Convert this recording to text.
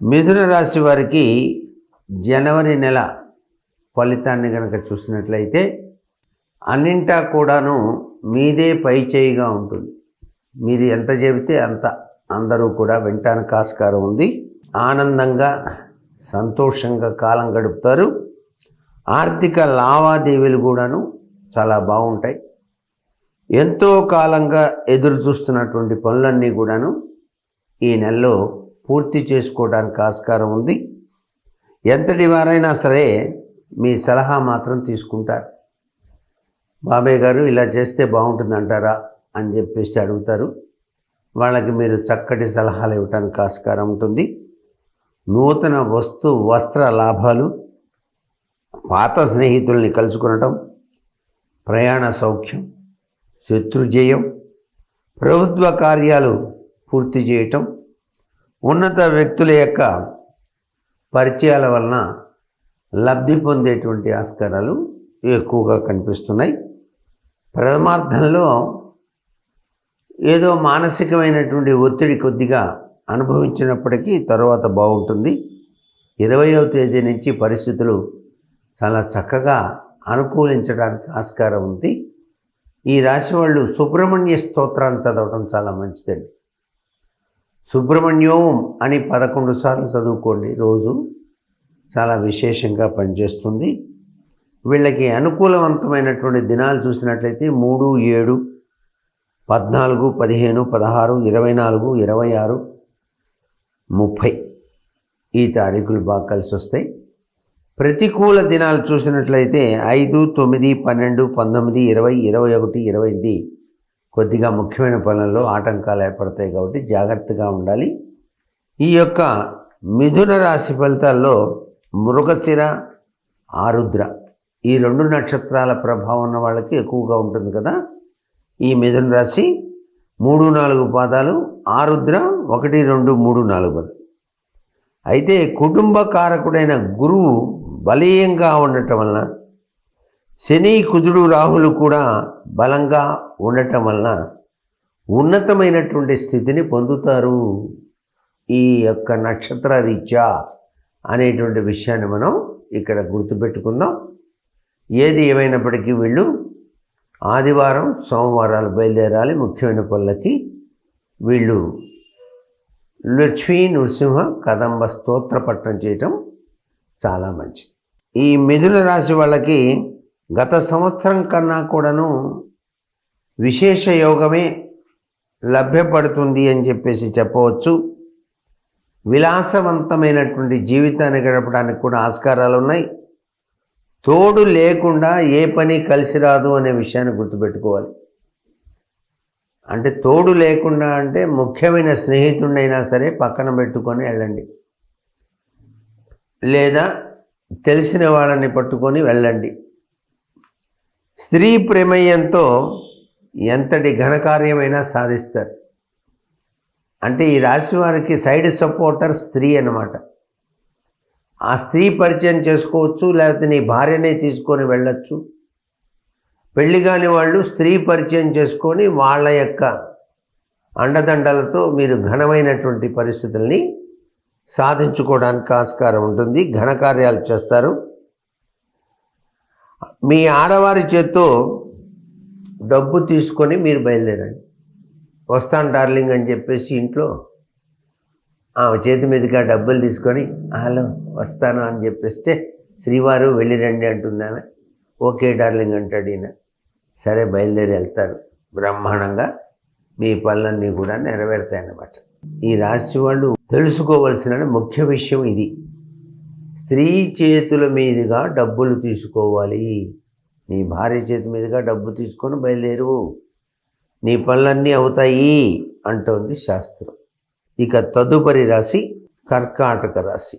మిథున రాశి వారికి జనవరి నెల ఫలితాన్ని కనుక చూసినట్లయితే అన్నింటా కూడాను మీదే పై చేయిగా ఉంటుంది. మీరు ఎంత చెబితే అంత అందరూ కూడా వింటానికి ఆస్కారం ఉంది. ఆనందంగా సంతోషంగా కాలం గడుపుతారు. ఆర్థిక లావాదేవీలు కూడాను చాలా బాగుంటాయి. ఎంతో కాలంగా ఎదురు చూస్తున్నటువంటి పనులన్నీ కూడాను ఈ నెలలో పూర్తి చేసుకోవడానికి ఆస్కారం ఉంది. ఎంతటి వారైనా సరే మీ సలహా మాత్రం తీసుకుంటారు. బాబాయ్ గారు ఇలా చేస్తే బాగుంటుంది అంటారా అని చెప్పేసి అడుగుతారు. వాళ్ళకి మీరు చక్కటి సలహాలు ఇవ్వడానికి ఆస్కారం ఉంటుంది. నూతన వస్తు వస్త్ర లాభాలు పాత స్నేహితుల్ని కలుసుకునటం ప్రయాణ సౌఖ్యం శత్రుజయం ప్రభుత్వ కార్యాలు పూర్తి చేయటం ఉన్నత వ్యక్తుల యొక్క పరిచయాల వలన లబ్ధి పొందేటువంటి ఆస్కారాలు ఎక్కువగా కనిపిస్తున్నాయి. ప్రథమార్థంలో ఏదో మానసికమైనటువంటి ఒత్తిడి కొద్దిగా అనుభవించినప్పటికీ తర్వాత బాగుంటుంది. ఇరవయవ తేదీ నుంచి పరిస్థితులు చాలా చక్కగా అనుకూలించడానికి ఆస్కారం ఉంది. ఈ రాశి వాళ్ళు సుబ్రహ్మణ్య స్తోత్రాన్ని చదవడం చాలా మంచిదండి. సుబ్రహ్మణ్యం అని పదకొండు సార్లు చదువుకోండి. రోజు చాలా విశేషంగా పనిచేస్తుంది. వీళ్ళకి అనుకూలవంతమైనటువంటి దినాలు చూసినట్లయితే మూడు ఏడు పద్నాలుగు పదిహేను పదహారు ఇరవై నాలుగు ఇరవై ఆరు ముప్పై ఈ తారీఖులు బాగా కలిసి వస్తాయి. ప్రతికూల దినాలు చూసినట్లయితే ఐదు తొమ్మిది పన్నెండు పంతొమ్మిది ఇరవై ఇరవై ఒకటి ఇరవై ఎనిమిది కొద్దిగా ముఖ్యమైన పనుల్లో ఆటంకాలు ఏర్పడతాయి కాబట్టి జాగ్రత్తగా ఉండాలి. ఈ యొక్క మిథున రాశి ఫలితాల్లో మృగశిర ఆరుద్ర ఈ రెండు నక్షత్రాల ప్రభావం ఉన్న వాళ్ళకి ఎక్కువగా ఉంటుంది కదా. ఈ మిథున రాశి మూడు నాలుగు పాదాలు ఆరుద్ర ఒకటి రెండు మూడు నాలుగు. పదాలు అయితే కుటుంబ కారకుడైన గురువు బలీయంగా ఉండటం వలన శని కుజుడు రాహులు కూడా బలంగా ఉండటం వలన ఉన్నతమైనటువంటి స్థితిని పొందుతారు. ఈ యొక్క నక్షత్ర రీత్యా అనేటువంటి విషయాన్ని మనం ఇక్కడ గుర్తుపెట్టుకుందాం. ఏది ఏమైనప్పటికీ వీళ్ళు ఆదివారం సోమవారాలు బయలుదేరాలి. ముఖ్యమైన పనులకి వీళ్ళు లక్ష్మీ నృసింహ కదంబ స్తోత్ర పట్టణం చేయటం చాలా మంచిది. ఈ మిథున రాశి వాళ్ళకి గత సంవత్సరం కన్నా కూడాను విశేష యోగమే లభ్యపడుతుంది అని చెప్పేసి చెప్పవచ్చు. విలాసవంతమైనటువంటి జీవితాన్ని గడపడానికి కూడా ఆస్కారాలు ఉన్నాయి. తోడు లేకుండా ఏ పని కలిసి రాదు అనే విషయాన్ని గుర్తుపెట్టుకోవాలి. అంటే తోడు లేకుండా అంటే ముఖ్యమైన స్నేహితుడినైనా సరే పక్కన పెట్టుకొని వెళ్ళండి. లేదా తెలిసిన వాళ్ళని పట్టుకొని వెళ్ళండి. స్త్రీ ప్రమేయంతో ఎంతటి ఘనకార్యమైనా సాధిస్తారు. అంటే ఈ రాశి వారికి సైడ్ సపోర్టర్ స్త్రీ అన్నమాట. ఆ స్త్రీ పరిచయం చేసుకోవచ్చు లేకపోతే నీ భార్యనే తీసుకొని వెళ్ళొచ్చు. పెళ్ళి కాని వాళ్ళు స్త్రీ పరిచయం చేసుకొని వాళ్ళ యొక్క అండదండలతో మీరు ఘనమైనటువంటి పరిస్థితుల్ని సాధించుకోవడానికి ఆస్కారం ఉంటుంది ఘనకార్యాలు చేస్తారు. మీ ఆడవారి చేత్తో డబ్బు తీసుకొని మీరు బయలుదేరండి. వస్తాను డార్లింగ్ అని చెప్పేసి ఇంట్లో ఆమె చేతి మీదుగా డబ్బులు తీసుకొని హలో వస్తాను అని చెప్పేస్తే శ్రీవారు వెళ్ళిరండి అంటుందామె ఓకే డార్లింగ్ అంటాడు ఈయన. సరే బయలుదేరి వెళ్తారు. బ్రహ్మాండంగా మీ పనులన్నీ కూడా నెరవేరుతాయన్నమాట. ఈ రాశి వాళ్ళు తెలుసుకోవలసిన ముఖ్య విషయం ఇది. స్త్రీ చేతుల మీదుగా డబ్బులు తీసుకోవాలి. నీ భార్య చేతి మీదుగా డబ్బు తీసుకొని బయలుదేరు. నీ పనులన్నీ అవుతాయి అంటోంది శాస్త్రం. ఇక తదుపరి రాశి కర్కాటక రాశి.